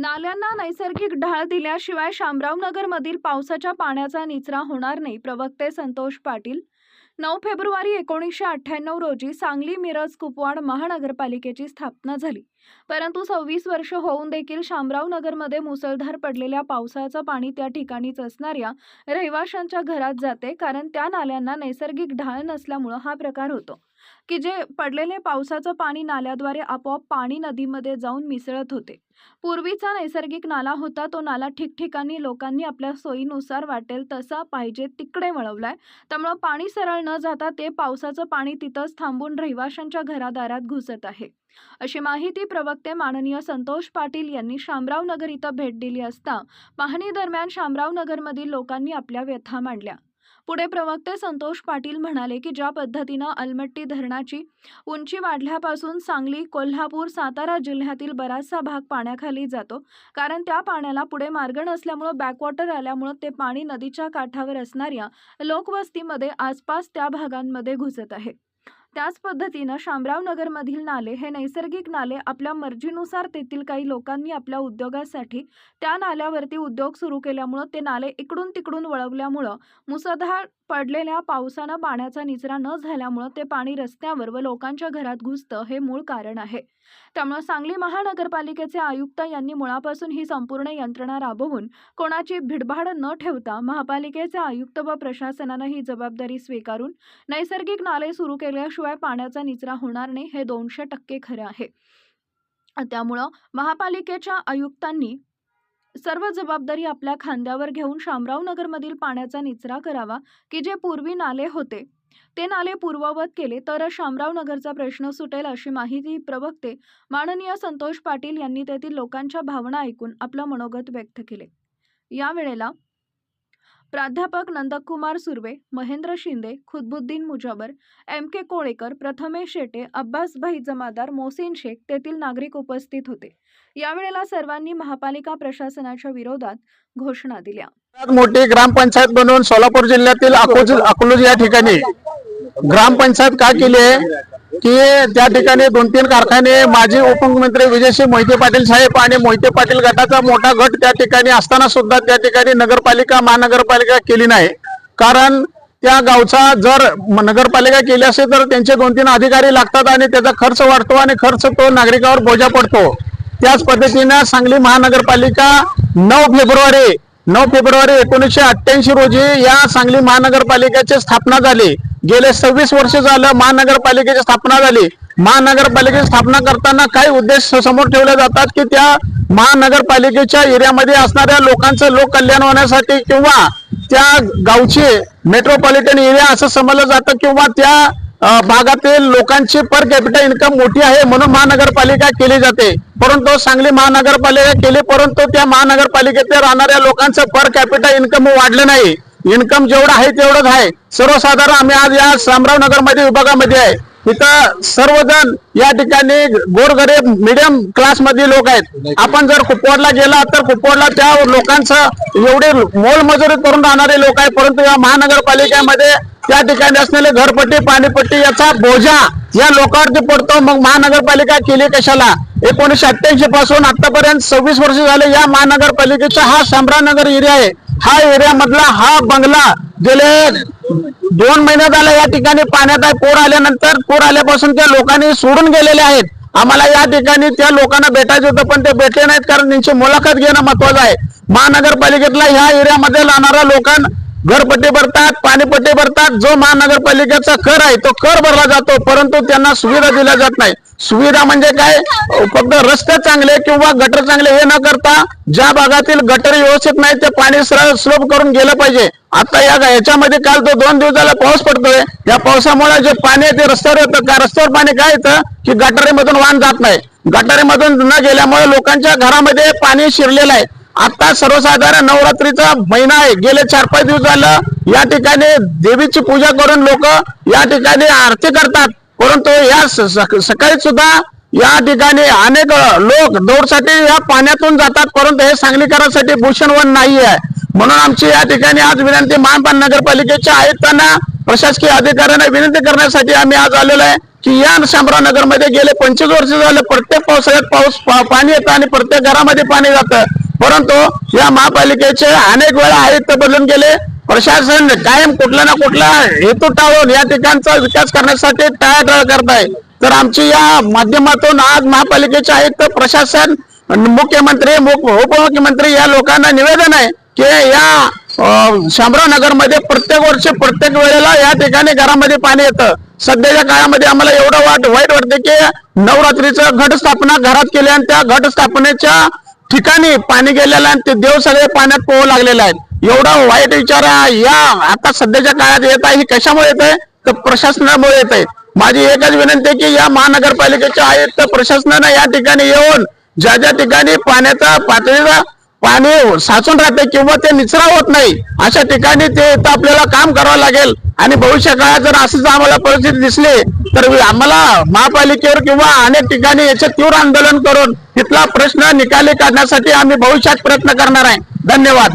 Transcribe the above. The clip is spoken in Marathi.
नाल्यांना नैसर्गिक ढाळ दिल्याशिवाय शामरावनगरमधील पावसाच्या पाण्याचा निचरा होणार नाही. प्रवक्ते संतोष पाटील. नऊ फेब्रुवारी एकोणीसशे अठ्ठ्याण्णव रोजी सांगली मिरज कुपवाड महानगरपालिकेची स्थापना झाली. परंतु सव्वीस वर्ष होऊन देखील शामरावनगरमध्ये मुसळधार पडलेल्या पावसाचं पाणी त्या ठिकाणीच असणाऱ्या रहिवाशांच्या घरात जाते कारण त्या नाल्यांना नैसर्गिक ढाळ नसल्यामुळं हा प्रकार होतो. की जे पडलेले पावसाचं पाणी नाल्याद्वारे आपोआप पाणी नदीमध्ये जाऊन मिसळत होते. पूर्वीचा नैसर्गिक नाला होता तो नाला ठिकठिकाणी लोकांनी आपल्या सोयीनुसार वाटेल तसा पाहिजे तिकडे वळवलाय. त्यामुळं पाणी सरळ न जाता ते पावसाचं पाणी तिथंच थांबून रहिवाशांच्या घरादारात घुसत आहे. अशी माहिती प्रवक्ते माननीय संतोष पाटील यांनी शामराव नगर इथं भेट दिली असता पाहणी दरम्यान शामराव नगरमधील लोकांनी आपल्या व्यथा मांडल्या. पुढे प्रवक्ते संतोष पाटील म्हणाले की ज्या पद्धतीनं अलमट्टी धरणाची उंची वाढल्यापासून सांगली कोल्हापूर सातारा जिल्ह्यातील बराचसा भाग पाण्याखाली जातो कारण त्या पाण्याला पुढे मार्ग नसल्यामुळं बॅकवॉटर आल्यामुळं ते पाणी नदीच्या काठावर असणाऱ्या लोकवस्तीमध्ये आसपास त्या भागांमध्ये घुसत आहे. त्याच पद्धतीनं शामराव नगरमधील नाले हे नैसर्गिक नाले आपल्या मर्जीनुसार तेथील काही लोकांनी आपल्या उद्योगासाठी त्या नाल्यावरती उद्योग सुरू केल्यामुळं ते नाले इकडून तिकडून वळवल्यामुळं मुसळधार पडलेल्या पावसानं पाण्याचा निचरा न झाल्यामुळं ते पाणी रस्त्यावर व लोकांच्या घरात घुसतं हे मूळ कारण आहे. त्यामुळं सांगली महानगरपालिकेचे आयुक्त यांनी मुळापासून ही संपूर्ण यंत्रणा राबवून कोणाची भिडभाड न ठेवता महापालिकेचे आयुक्त व प्रशासनानं ही जबाबदारी स्वीकारून नैसर्गिक नाले सुरू केल्याशिवाय पाण्याचा निचरा होणार नाही हे दोनशे टक्के खरं आहे. त्यामुळं महापालिकेच्या आयुक्तांनी सर्व जबाबदारी आपल्या खांद्यावर घेऊन शामराव नगरमधील पाण्याचा निचरा करावा की जे पूर्वी नाले होते. ते नाले पूर्ववत केले तर शामरावनगरचा प्रश्न सुटेल अशी माहिती प्रवक्ते माननीय संतोष पाटील यांनी तेथील लोकांच्या भावना ऐकून आपलं मनोगत व्यक्त केले. यावेळेला प्राध्यापक नंदकुमार सुर्वे महेंद्र शिंदे खुदबुद्दीन मुजावर एम के कोळेकर प्रथमेश शेटे अब्बासभाई जमादार मोहसिन शेख तेथील नागरिक उपस्थित होते. यावेळेला सर्वांनी महापालिका प्रशासनाच्या विरोधात घोषणा दिल्या. मोठी ग्रामपंचायत बनवून सोलापूर जिल्ह्यातील अकोज अकलूज या ठिकाणी. ग्रामपंचायत का केली आहे? की त्या ठिकाणी दोन तीन कारखाने माजी उपमुख्यमंत्री विजयसिंह मोहिते पाटील साहेब आणि मोहिते पाटील गटाचा मोठा गट त्या ठिकाणी असताना सुद्धा त्या ठिकाणी नगरपालिका महानगरपालिका केली नाही. कारण त्या गावचा जर नगरपालिका केली असेल तर त्यांचे दोन तीन अधिकारी लागतात आणि त्याचा खर्च वाढतो आणि खर्च तो नागरिकावर बोजा पडतो. त्याच पद्धतीनं सांगली महानगरपालिका नऊ फेब्रुवारी नऊ फेब्रुवारी एकोणीसशे अठ्ठ्याऐंशी रोजी या सांगली महानगरपालिकेची स्थापना झाली. गेले सव्वीस वर्ष झालं महानगरपालिकेची स्थापना झाली. महानगरपालिकेची स्थापना करताना काही उद्देश समोर ठेवले जातात की त्या महानगरपालिकेच्या एरियामध्ये असणाऱ्या लोकांचं लोक कल्याण होण्यासाठी किंवा त्या गावचे मेट्रोपॉलिटन एरिया असं समजलं जातं किंवा त्या भागातील लोकांची पर कॅपिटल इन्कम मोठी आहे म्हणून महानगरपालिका केली जाते. परंतु सांगली महानगरपालिका केली परंतु त्या महानगरपालिकेत राहणाऱ्या लोकांचं पर कॅपिटल इन्कम वाढलं नाही. इन्कम जेवढं आहे तेवढंच आहे. सर्वसाधारण आम्ही आज या शामरावमध्ये विभागामध्ये आहे. इथं सर्वजण या ठिकाणी गोरगरीब मिडियम क्लास मधले लोक आहेत. आपण जर कुपवाडला गेला तर कुपवाडला त्या लोकांचं एवढे मोलमजुरी करून राहणारे लोक आहेत. परंतु या महानगरपालिकेमध्ये त्या ठिकाणी असलेले घरपट्टी पाणीपट्टी याचा बोजा या लोकांवरती पडतो. मग महानगरपालिका केली कशाला? एकोणीशे अठ्ठ्याऐंशी पासून आतापर्यंत सव्वीस वर्ष झाले या महानगरपालिकेचा हा शामरावनगर एरिया आहे. हा एरिया मधला हा बंगला गेले दोन महिने झाला या ठिकाणी पाण्यात आहे. पूर आल्यानंतर पूर आल्यापासून त्या लोकांनी सोडून गेलेले आहेत. आम्हाला या ठिकाणी त्या लोकांना भेटायचं होतं पण ते भेटले नाहीत कारण त्यांची मुलाखत घेणं महत्वाचं आहे. महानगरपालिकेतला ह्या एरियामध्ये राहणाऱ्या लोकांना घरपट्टी भरतात पाणीपट्टी भरतात. जो महानगरपालिकेचा कर आहे तो कर भरला जातो परंतु त्यांना सुविधा दिल्या जात नाही. सुविधा म्हणजे काय? फक्त रस्ते चांगले किंवा गटर चांगले हे न करता ज्या भागातील गटर व्यवस्थित नाही ते पाणी सरळ स्लोप करून गेलं पाहिजे. आता या याच्यामध्ये काल तो दोन दिवसाला पाऊस पडतोय. या पावसामुळे जे पाणी आहे ते रस्त्यावर येतं. का रस्त्यावर पाणी काय येतं? की गटारीमधून वाहन जात नाही. गटारीमधून न गेल्यामुळे लोकांच्या घरामध्ये पाणी शिरलेलं आहे. आता सर्वसाधारण नवरात्रीचा महिना आहे. गेले चार पाच दिवस झालं. या ठिकाणी देवीची पूजा करून लोक या ठिकाणी आरती करतात. परंतु या स- सकाळी सुद्धा या ठिकाणी अनेक लोक दौडसाठी या पाण्यातून जातात. परंतु हे सांगलीकरांसाठी भूषणवन नाही आहे म्हणून आमची या ठिकाणी आज विनंती महापान नगरपालिकेच्या आयुक्तांना प्रशासकीय अधिकाऱ्यांना विनंती करण्यासाठी आम्ही आज आलेलो आहे. की या शामराव नगरमध्ये गेले पंचवीस वर्ष झाले प्रत्येक पावसाळ्यात पाऊस पाणी येतं आणि प्रत्येक घरामध्ये पाणी जातं. परंतु या महापालिकेचे अनेक वेळा आयुक्त बदलून गेले. प्रशासन कायम कुठला ना कुठला हेतू टाळून या ठिकाणचा विकास करण्यासाठी टाळाटाळ करत आहे तर आमची या माध्यमातून आज महापालिकेचे आयुक्त प्रशासन मुख्यमंत्री मुख- उपमुख्यमंत्री या लोकांना निवेदन आहे की या अं, शामराव नगरमध्ये प्रत्येक वर्षी प्रत्येक वेळेला या ठिकाणी घरामध्ये पाणी येतं. सध्याच्या काळामध्ये आम्हाला एवढं वाट वाईट वाटते की नवरात्रीचं घटस्थापना घरात केली आणि त्या घटस्थापनेच्या ठिकाणी पाणी गेलेलं आणि ते देव सगळे पाण्यात पोहू लागलेले आहेत. एवढा वाईट विचार या आता सध्याच्या काळात येत आहे. ही कशामुळे येत आहे? तर प्रशासनामुळे येत आहे. माझी एकच विनंती आहे की या महानगरपालिकेच्या आयुक्त प्रशासनानं या ठिकाणी येऊन ज्या ज्या ठिकाणी पाण्याचा पातळीचा पाणी साचून राहते किंवा ते निचरा होत नाही अशा ठिकाणी ते आपल्याला काम करावं लागेल. आणि भविष्य काळात जर असंच आम्हाला परिस्थिती दिसली तर आम्हाला महापालिकेवर किंवा अनेक ठिकाणी याचे तीव्र आंदोलन करून तिथला प्रश्न निकाली काढण्यासाठी आम्ही भविष्यात प्रयत्न करणार आहे. धन्यवाद.